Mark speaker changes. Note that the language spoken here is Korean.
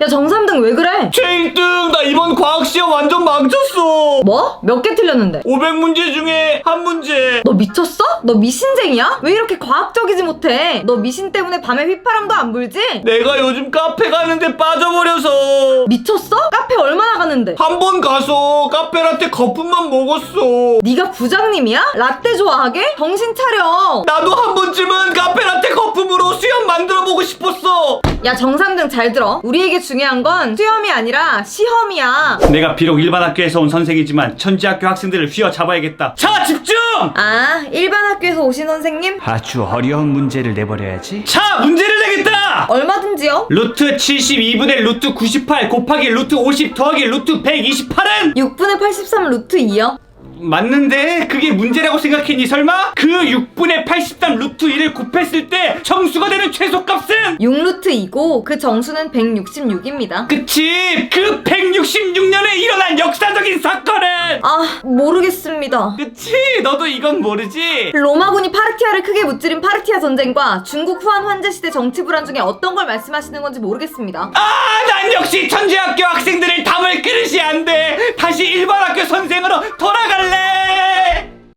Speaker 1: 야 정삼등 왜 그래?
Speaker 2: 최1등 나 이번 과학 시험 완전 망쳤어
Speaker 1: 뭐? 몇 개 틀렸는데?
Speaker 2: 500문제 중에 한 문제
Speaker 1: 너 미쳤어? 너 미신쟁이야? 왜 이렇게 과학적이지 못해? 너 미신 때문에 밤에 휘파람도 안 불지?
Speaker 2: 내가 요즘 카페 가는데 빠져버려서
Speaker 1: 미쳤어? 카페 얼마나 가는데?
Speaker 2: 한 번 가서 카페라떼 거품만 먹었어
Speaker 1: 네가 부장님이야? 라떼 좋아하게? 정신 차려.
Speaker 2: 나도 한 번쯤은 카페라떼 거품으로 수염 만들어 보고 싶었어
Speaker 1: 야 정삼등 잘 들어. 우리에게 중요한 건 수염이 아니라 시험이야.
Speaker 2: 내가 비록 일반 학교에서 온 선생이지만 천지학교 학생들을 휘어잡아야겠다 자 집중!
Speaker 1: 아 일반 학교에서 오신 선생님?
Speaker 2: 아주 어려운 문제를 내버려야지 자 문제를 내겠다
Speaker 1: 얼마든지요.
Speaker 2: 루트 72분의 루트 98 곱하기 루트 50 더하기 루트 128은
Speaker 1: 6분의 83 루트 2요.
Speaker 2: 맞는데 그게 문제라고 생각했니 설마? 그 6분의 83 루트 1을 곱했을 때 정수가 되는 최소값은
Speaker 1: 6 루트 2고 그 정수는 166입니다.
Speaker 2: 그치 그 166년에 일어난 역사적인 사건은
Speaker 1: 아 모르겠습니다.
Speaker 2: 그치 너도 이건 모르지
Speaker 1: 로마군이 파르티아를 크게 무찌른 파르티아 전쟁과 중국 후한 환제 시대 정치 불안 중에 어떤 걸 말씀하시는 건지 모르겠습니다.
Speaker 2: 아 난 역시 천재학교 학생들을 담을 그릇이 안돼 다시 일반 학교 선생으로 돌아가